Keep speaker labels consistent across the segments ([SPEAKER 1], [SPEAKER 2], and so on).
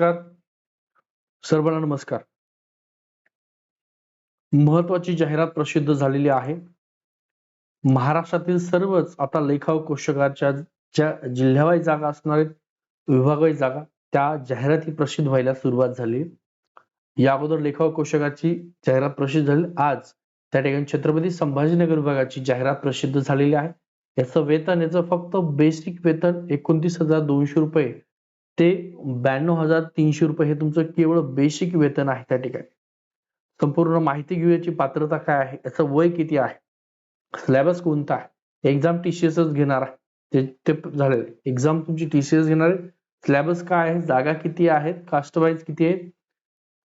[SPEAKER 1] नमस्कार. सर्वांना नमस्कार. महत्वाची जाहिरात प्रसिद्ध झालेली आहे. महाराष्ट्रातील सर्वच आता लेखा कोशकाच्या ज्या जिल्ह्यावाईज जागा असणारे आहेत जागा त्या जाहिराती प्रसिद्ध व्हायला सुरुवात झाली. या अगोदर लेखा कोशकाची जाहिरात प्रसिद्ध झाली. आज त्या ठिकाणी छत्रपती संभाजीनगर विभागाची जाहिरात प्रसिद्ध झालेली आहे. याचं वेतन याचं फक्त बेसिक वेतन एकोणतीस हजार दोनशे रुपये ते ब्याण्णव हजार तीनशे रुपये हे तुमचं केवळ बेसिक वेतन आहे त्या ठिकाणी. संपूर्ण माहिती घेऊ याची पात्रता काय आहे? याचं वय किती आहे? सिलेबस कोणता आहे? एक्झाम टीसीएसच घेणार आहे. ते ते झालेलं एक्झाम तुमची टीसीएस घेणार आहे. सिलेबस काय आहे? जागा किती आहेत? कास्ट वाईज किती आहे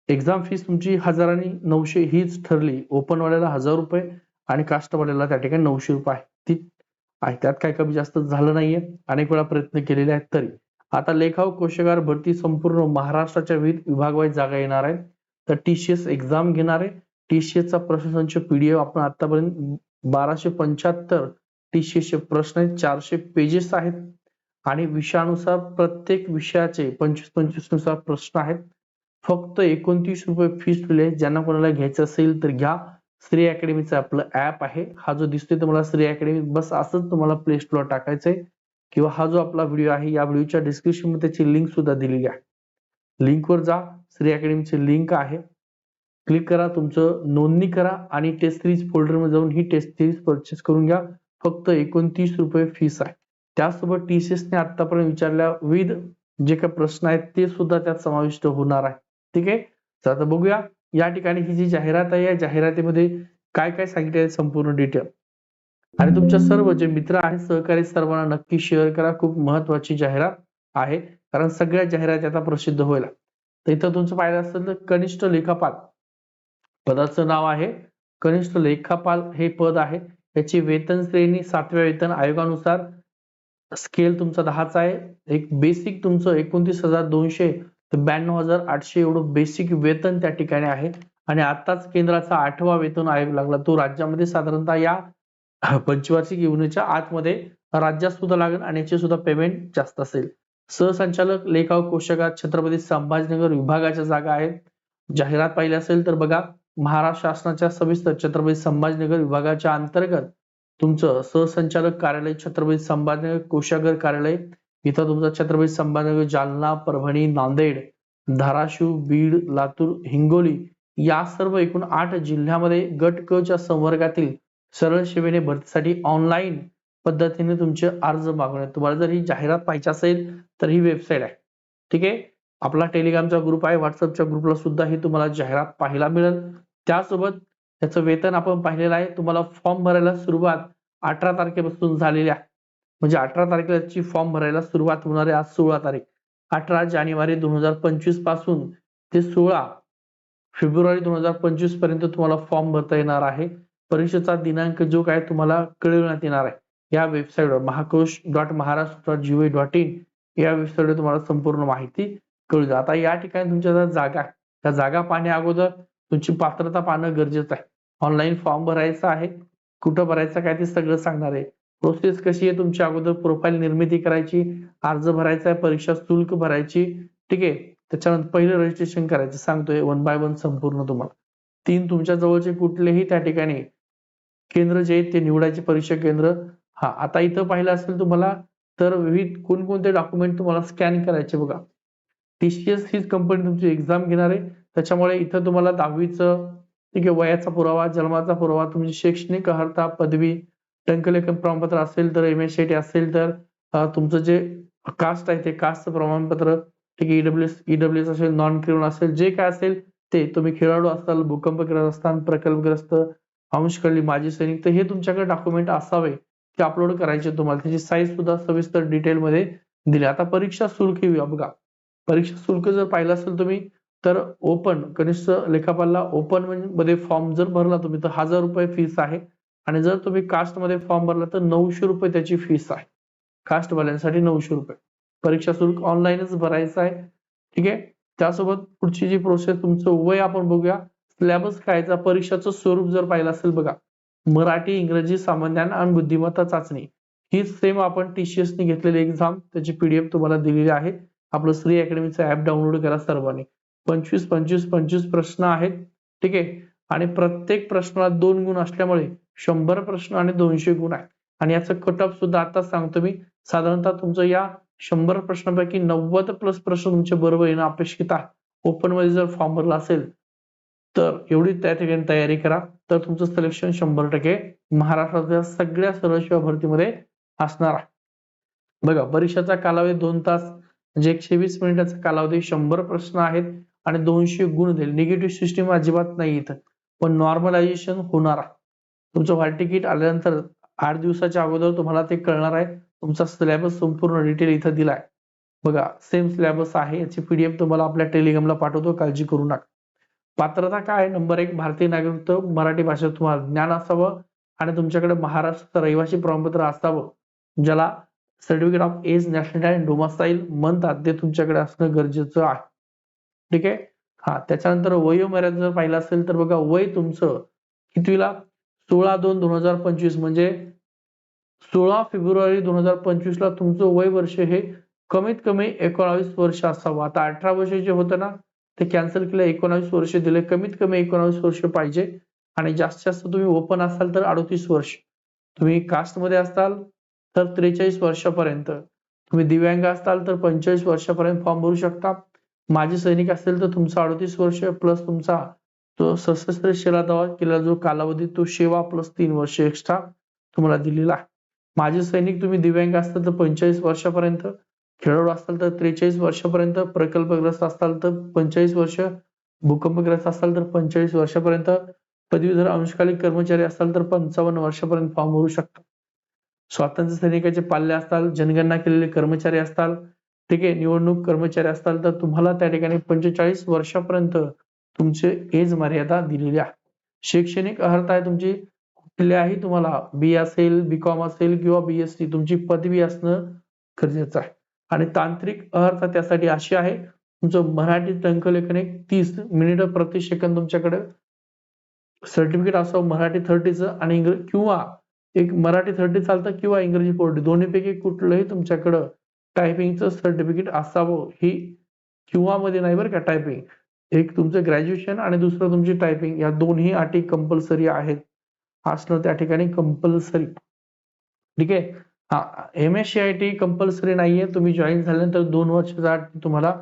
[SPEAKER 1] एक्झाम फीस तुमची हजार आणि नऊशे हीच ठरली. ओपनवाल्याला हजार रुपये आणि कास्टवाल्याला त्या ठिकाणी नऊशे रुपये आहे. ती आहे. त्यात काय कमी जास्त झालं नाहीये. अनेक वेळा प्रयत्न केलेले आहेत तरी. आता लेखाव व कोशकार भरती संपूर्ण महाराष्ट्राच्या विविध विभागवाईज जागा येणार आहेत. तर टीसीएस एक्झाम घेणार आहे. टीसीएस चा प्रश्नसंच पीडीएफ आपण आतापर्यंत बाराशे पंच्याहत्तर टीसीएस चे प्रश्न आहेत. चारशे पेजेस आहेत. आणि विषयानुसार प्रत्येक विषयाचे पंचवीस पंचवीसनुसार प्रश्न आहेत. फक्त एकोणतीस रुपये फीस दिले ज्यांना कोणाला घ्यायचं असेल तर घ्या. श्री अकॅडमीचं आपलं ऍप आहे. हा जो दिसतोय तुम्हाला श्री अकॅडमी बस असंच तुम्हाला प्ले स्टोअर टाकायचंय. किंवा हा जो आपला व्हिडिओ आहे या व्हिडिओच्या डिस्क्रिप्शनमध्ये त्याची लिंक सुद्धा दिलेली आहे. लिंकवर जा श्री अकॅडमीची लिंक आहे. क्लिक करा तुमचं नोंदणी करा आणि टेस्ट सिरीज फोल्डरमध्ये जाऊन ही टेस्ट सिरीज परचेस करून घ्या. फक्त एकोणतीस रुपये फीस आहे. त्यासोबत टीसीएसने आतापर्यंत विचारल्या विविध जे काही प्रश्न आहेत ते सुद्धा त्यात समाविष्ट होणार आहे. ठीक आहे? तर आता बघूया. या ठिकाणी ही जी जाहिरात आहे या जाहिरातीमध्ये काय काय सांगितले संपूर्ण डिटेल आणि तुमच्या सर्व जे मित्र आहेत सहकारी सर्वांना नक्की शेअर करा. खूप महत्वाची जाहिरात आहे. कारण सगळ्या जाहिराती आता प्रसिद्ध व्हायला. तर इथं तुमचं पाहिलं असेल तर कनिष्ठ लेखापाल पदाचं नाव आहे. कनिष्ठ लेखापाल हे पद आहे. याची वेतन श्रेणी सातव्या वेतन आयोगानुसार. स्केल तुमचा दहाचा आहे. एक बेसिक तुमचं एकोणतीस हजार दोनशे ते ब्याण्णव हजार आठशे एवढं बेसिक वेतन त्या ठिकाणी आहे. आणि आताच केंद्राचा आठवा वेतन आयोग लागला. तो राज्यामध्ये साधारणतः या पंचवार्षिक योजनेच्या आतमध्ये राज्यात सुद्धा लागेल आणि याचे सुद्धा पेमेंट जास्त असेल. सहसंचालक लेखा कोशकात छत्रपती संभाजीनगर विभागाच्या जागा आहेत. जाहिरात पाहिली असेल तर बघा महाराष्ट्र शासनाच्या सविस्तर छत्रपती संभाजीनगर विभागाच्या अंतर्गत तुमचं सहसंचालक कार्यालय छत्रपती संभाजीनगर कोशागर कार्यालय इथं तुमचं छत्रपती संभाजीनगर जालना परभणी नांदेड धाराशिव बीड लातूर हिंगोली या सर्व एकूण आठ जिल्ह्यामध्ये गट क च्या संवर्गातील सरळ सेवेने भरतीसाठी ऑनलाईन पद्धतीने तुमचे अर्ज मागवणे. तुम्हाला जर ही जाहिरात पाहिजे असेल तर ही वेबसाईट आहे. ठीक आहे? आपला टेलिग्रामचा ग्रुप आहे व्हॉट्सअपच्या ग्रुपला सुद्धा ही तुम्हाला जाहिरात पाहायला मिळेल. त्यासोबत त्याचं वेतन आपण पाहिलेलं आहे. तुम्हाला फॉर्म भरायला सुरुवात अठरा तारखेपासून झालेली आहे. म्हणजे अठरा तारखेची फॉर्म भरायला सुरुवात होणार आहे आज सोळा तारीख. अठरा जानेवारी दोन हजार पंचवीसपासून ते सोळा फेब्रुवारी दोन हजार पंचवीसपर्यंत तुम्हाला फॉर्म भरता येणार आहे. परीक्षेचा दिनांक जो काय तुम्हाला कळविण्यात येणार आहे या वेबसाईटवर Mahakosh dot Maharashtra dot G O dot in या वेबसाईटवर तुम्हाला संपूर्ण माहिती कळू आता या ठिकाणी तुमच्या जागा आहे त्या जागा पाहण्या अगोदर तुमची पात्रता पाहणं गरजेचं आहे. ऑनलाईन फॉर्म भरायचा आहे कुठं भरायचं काय ते सगळं सांगणार आहे. प्रोसेस कशी आहे तुमच्या अगोदर प्रोफाईल निर्मिती करायची अर्ज भरायचा आहे परीक्षा शुल्क भरायची ठीक आहे? त्याच्यानंतर पहिलं रजिस्ट्रेशन करायचं सांगतोय वन बाय वन संपूर्ण तुम्हाला. तीन तुमच्या जवळचे कुठलेही त्या ठिकाणी केंद्र जे आहेत ते निवडायचे परीक्षा केंद्र. हा आता इथं पाहिलं असेल तुम्हाला तर विविध कोणकोणते डॉक्युमेंट तुम्हाला स्कॅन करायचे बघा. टीसीएस हीच कंपनी तुमची एक्झाम घेणार आहे. त्याच्यामुळे इथं तुम्हाला दहावीचं ठीक आहे वयाचा पुरावा जन्माचा पुरावा तुमची शैक्षणिक अर्हता पदवी टंकलेखन प्रमाणपत्र असेल तर एम एस टी असेल तर तुमचं जे कास्ट आहे ते कास्टचं प्रमाणपत्र ठीक आहे E W E W S असेल नॉन क्रिमिनल असेल जे काय असेल ते तुम्ही खेळाडू असाल भूकंपग्रस्त असताना प्रकल्पग्रस्त अंशकळली माजी सैनिक तर हे तुमच्याकडे डॉक्युमेंट असावे ते अपलोड करायचे तुम्हाला. त्याची साईज सुद्धा सविस्तर डिटेल मध्ये दिली. आता परीक्षा शुल्क येऊया बघा. परीक्षा शुल्क जर पाहिलं असेल तुम्ही तर ओपन कनिष्ठ लेखापालला ओपनमध्ये फॉर्म जर भरला तुम्ही तर हजार रुपये फीस आहे. आणि जर तुम्ही कास्टमध्ये फॉर्म भरला तर नऊशे रुपये त्याची फीस आहे. कास्टवाल्यांसाठी नऊशे रुपये. परीक्षा शुल्क ऑनलाईनच भरायचं आहे. ठीक आहे? त्यासोबत पुढची जी प्रोसेस तुमचं वय आपण बघूया. सिलेबस कायचा परीक्षाचं स्वरूप जर पाहिलं असेल बघा. मराठी इंग्रजी सामान्य आणि बुद्धिमत्ता चाचणी. ही सेम आपण टीसीएस ने घेतलेली एक्झाम त्याची पीडीएफ तुम्हाला दिलेली आहे. आपलं श्री अकॅडमीचं ऍप डाउनलोड करा सर्वांनी. पंचवीस पंचवीस पंचवीस प्रश्न आहेत. ठीक आहे? आणि प्रत्येक प्रश्नाला दोन गुण असल्यामुळे शंभर प्रश्न आणि दोनशे गुण आहे आणि याचं कट ऑफ सुद्धा आता सांगतो मी. साधारणतः तुमचं या शंभर प्रश्नांपैकी नव्वद प्लस प्रश्न तुमचे बरोबर येणं अपेक्षित आहे. ओपनमध्ये जर फॉर्म भरला असेल तर एवढी त्या ठिकाणी तयारी करा. तर तुमचं सिलेक्शन शंभर टक्के महाराष्ट्रातल्या सगळ्या सरळ सेवा भरतीमध्ये असणार आहे. बघा परीक्षेचा कालावधी दोन तास म्हणजे एकशे वीस मिनिटाचा कालावधी शंभर प्रश्न आहेत आणि दोनशे गुण देईल निगेटिव्ह सिस्टीम अजिबात नाही इथं पण नॉर्मलायझेशन होणार आहे. तुमचं हॉल तिकीट आल्यानंतर आठ दिवसाच्या अगोदर तुम्हाला ते कळणार आहे. तुमचा सिलेबस संपूर्ण डिटेल इथं दिलाय. बघा सेम सिलेबस आहे. याची पीडीएफ तुम्हाला आपल्या टेलिग्रामला पाठवतो. काळजी करू नका. पात्रता काय आहे? नंबर एक भारतीय नागरिकत्व मराठी भाषेत तुम्हाला ज्ञान असावं आणि तुमच्याकडे महाराष्ट्राचं रहिवासी प्रमाणपत्र असावं ज्याला सर्टिफिकेट ऑफ एज नॅशनॅलिटी आणि डोमास्टाईल म्हणतात. ते तुमच्याकडे असणं गरजेचं आहे. ठीक आहे? हा त्याच्यानंतर वयोमर्यादा जर पाहिलं असेल तर बघा वय तुमचं कितवीला? सोळा दोन दोन हजार पंचवीस म्हणजे सोळा फेब्रुवारी दोन हजार पंचवीस ला तुमचं वय वर्ष हे कमीत कमी एकोणावीस वर्ष असावं. आता अठरा वर्ष जे होतं ना ते कॅन्सल केलं एकोणावीस वर्ष दिले. कमीत कमी एकोणावीस वर्ष पाहिजे. आणि जास्तीत जास्त तुम्ही ओपन असाल तर अडतीस वर्ष. तुम्ही कास्टमध्ये असाल तर त्रेचाळीस वर्षापर्यंत. तुम्ही दिव्यांग असाल तर पंचेचाळीस वर्षापर्यंत फॉर्म भरू शकता. माजी सैनिक असेल तर तुमचा अडतीस वर्ष प्लस तुमचा तो सशस्त्र सेवा दावा केला जो कालावधी तो सेवा प्लस तीन वर्ष एक्स्ट्रा तुम्हाला दिलेला आहे. माजी सैनिक तुम्ही दिव्यांग असता तर पंचेचाळीस वर्षापर्यंत. खेळाडू असाल तर त्रेचाळीस वर्षापर्यंत प्रकल्पग्रस्त असाल तर पंचेचाळीस वर्ष भूकंपग्रस्त असाल तर पंचेचाळीस वर्षापर्यंत पदवीधर अंशकालिक कर्मचारी असाल तर पंचावन्न वर्षापर्यंत फॉर्म भरू शकता. स्वातंत्र्य सैनिकाचे पाल्य असताल जनगणना केलेले कर्मचारी असताल ठीक आहे निवडणूक कर्मचारी असताल तर तुम्हाला त्या ठिकाणी पंचेचाळीस वर्षापर्यंत तुमचे एज मर्यादा दिलेली आहे. शैक्षणिक अर्हता आहे तुमची कुठल्याही तुम्हाला? बी असेल बी कॉम असेल किंवा बीएससी तुमची पदवी असणं गरजेचं आहे. आणि तांत्रिक अर्थ त्यासाठी अशी आहे. तुमचं मराठी टंकलेखन एक तीस मिनिट प्रति सेकंद तुमच्याकडे. सर्टिफिकेट असावं मराठी थर्टीचं आणि इंग्रजी किंवा एक मराठी थर्टी चालतं किंवा इंग्रजी फोर्टी दोन्हीपैकी कुठलंही तुमच्याकडं टायपिंगचं सर्टिफिकेट असावं ही किंवा मध्ये नाही बरं का टायपिंग एक तुमचं ग्रॅज्युएशन आणि दुसरं तुमची टायपिंग या दोन्ही अटी कंपल्सरी आहेत. असणं त्या ठिकाणी कंपल्सरी ठीक? आहे हा M S C I T compulsory नाहीये. तुम्ही जॉईन झाल्यानंतर दोन वर्षाचा अट तुम्हाला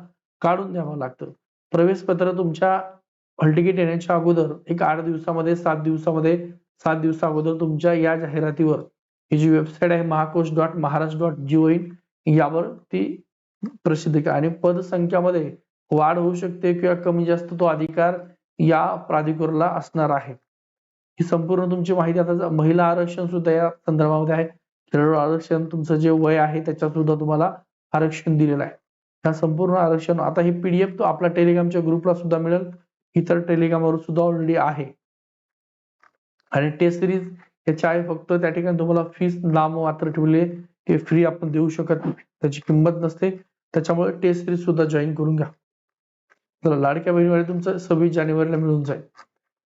[SPEAKER 1] काढून द्यावं लागतं. प्रवेश पत्र तुमच्या हॉल तिकीट येण्याच्या अगोदर एक आठ दिवसामध्ये सात दिवसामध्ये सात दिवसा अगोदर तुमच्या या जाहिरातीवर ही जी वेबसाईट आहे Mahakosh dot Maharashtra dot G O in यावर ती प्रसिद्ध करा आणि पदसंख्यामध्ये वाढ होऊ शकते किंवा कमी जास्त तो अधिकार या प्राधिकरणाला असणार आहे. ही संपूर्ण तुमची माहिती आता महिला आरक्षण सुद्धा या संदर्भामध्ये आहे. खेळाडू आरक्षण तुमचं जे वय आहे त्याच्यात सुद्धा तुम्हाला आरक्षण दिलेलं आहे. ह्या संपूर्ण आरक्षण आता हे पीडीएफ तो आपल्या टेलिग्रामच्या ग्रुपला सुद्धा मिळेल. इतर टेलिग्रामवर सुद्धा ऑलरेडी आहे. आणि टेस्ट सिरीज याची आहे फक्त त्या ठिकाणी तुम्हाला फीस नाम मात्र ठेवले ते फ्री आपण देऊ शकत नाही. त्याची किंमत नसते. त्याच्यामुळे टेस्ट सिरीज सुद्धा जॉईन करून घ्या. चला लाडक्या बहिणीमध्ये तुमचं सव्वीस जानेवारीला मिळून जाईल.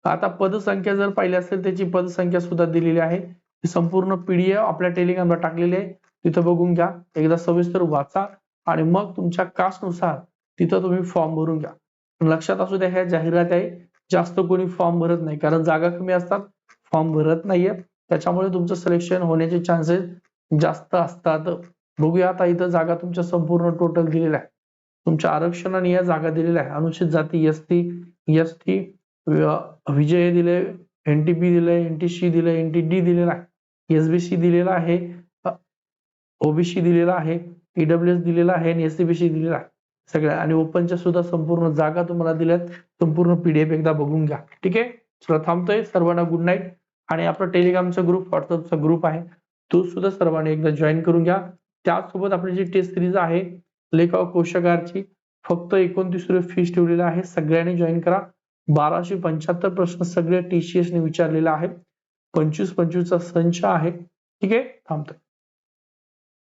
[SPEAKER 1] आता पदसंख्या जर पाहिली असेल त्याची पदसंख्या सुद्धा दिलेली आहे. ही संपूर्ण पीडीएफ आपल्या टेलिग्रामला टाकलेली आहे. तिथं बघून घ्या. एकदा सविस्तर वाचा आणि मग तुमच्या कास्टनुसार तिथं तुम्ही फॉर्म भरून घ्या. लक्षात असू द्या ह्या जाहिरात आहे. जास्त कोणी फॉर्म भरत नाही. कारण जागा कमी असतात. फॉर्म भरत नाहीये. त्याच्यामुळे तुमचं सिलेक्शन होण्याचे चान्सेस जास्त असतात. बघूया आता इथं जागा तुमच्या संपूर्ण टोटल दिलेल्या आहे तुमच्या आरक्षणाने या जागा दिलेल्या आहे अनुसूचित जाती एस टी एस टी विजय दिले एनटीपी दिले एनटीसी दिले एनटीडी दिलेला आहे. एसबीसी दिलेला आहे. ओबीसी दिलेला आहे. ईडब्ल्यूएस दिलेला आहे आणि एससीबीसी दिलेला आहे. सगळ्या आणि ओपनच्या सुद्धा संपूर्ण जागा तुम्हाला दिल्यात. संपूर्ण पीडीएफ एकदा बघून घ्या. ठीक आहे? चला थांबतोय. सर्वांना गुड नाईट आणि आपला टेलिग्रामचा ग्रुप व्हॉट्सअपचा ग्रुप आहे. तो सुद्धा सर्वांनी एकदा जॉईन करून घ्या. त्याचसोबत आपली जी टेस्ट सिरीज आहे लेखा कोशागारची फक्त एकोणतीस रुपये फीस ठेवलेला आहे. सगळ्यांनी जॉईन करा. बाराशे पंच्याहत्तर प्रश्न सगळे टीसीएसने ने विचारलेले पंचवीस पंचवीसचा संच आहे. ठीक आहे? थांबतोय.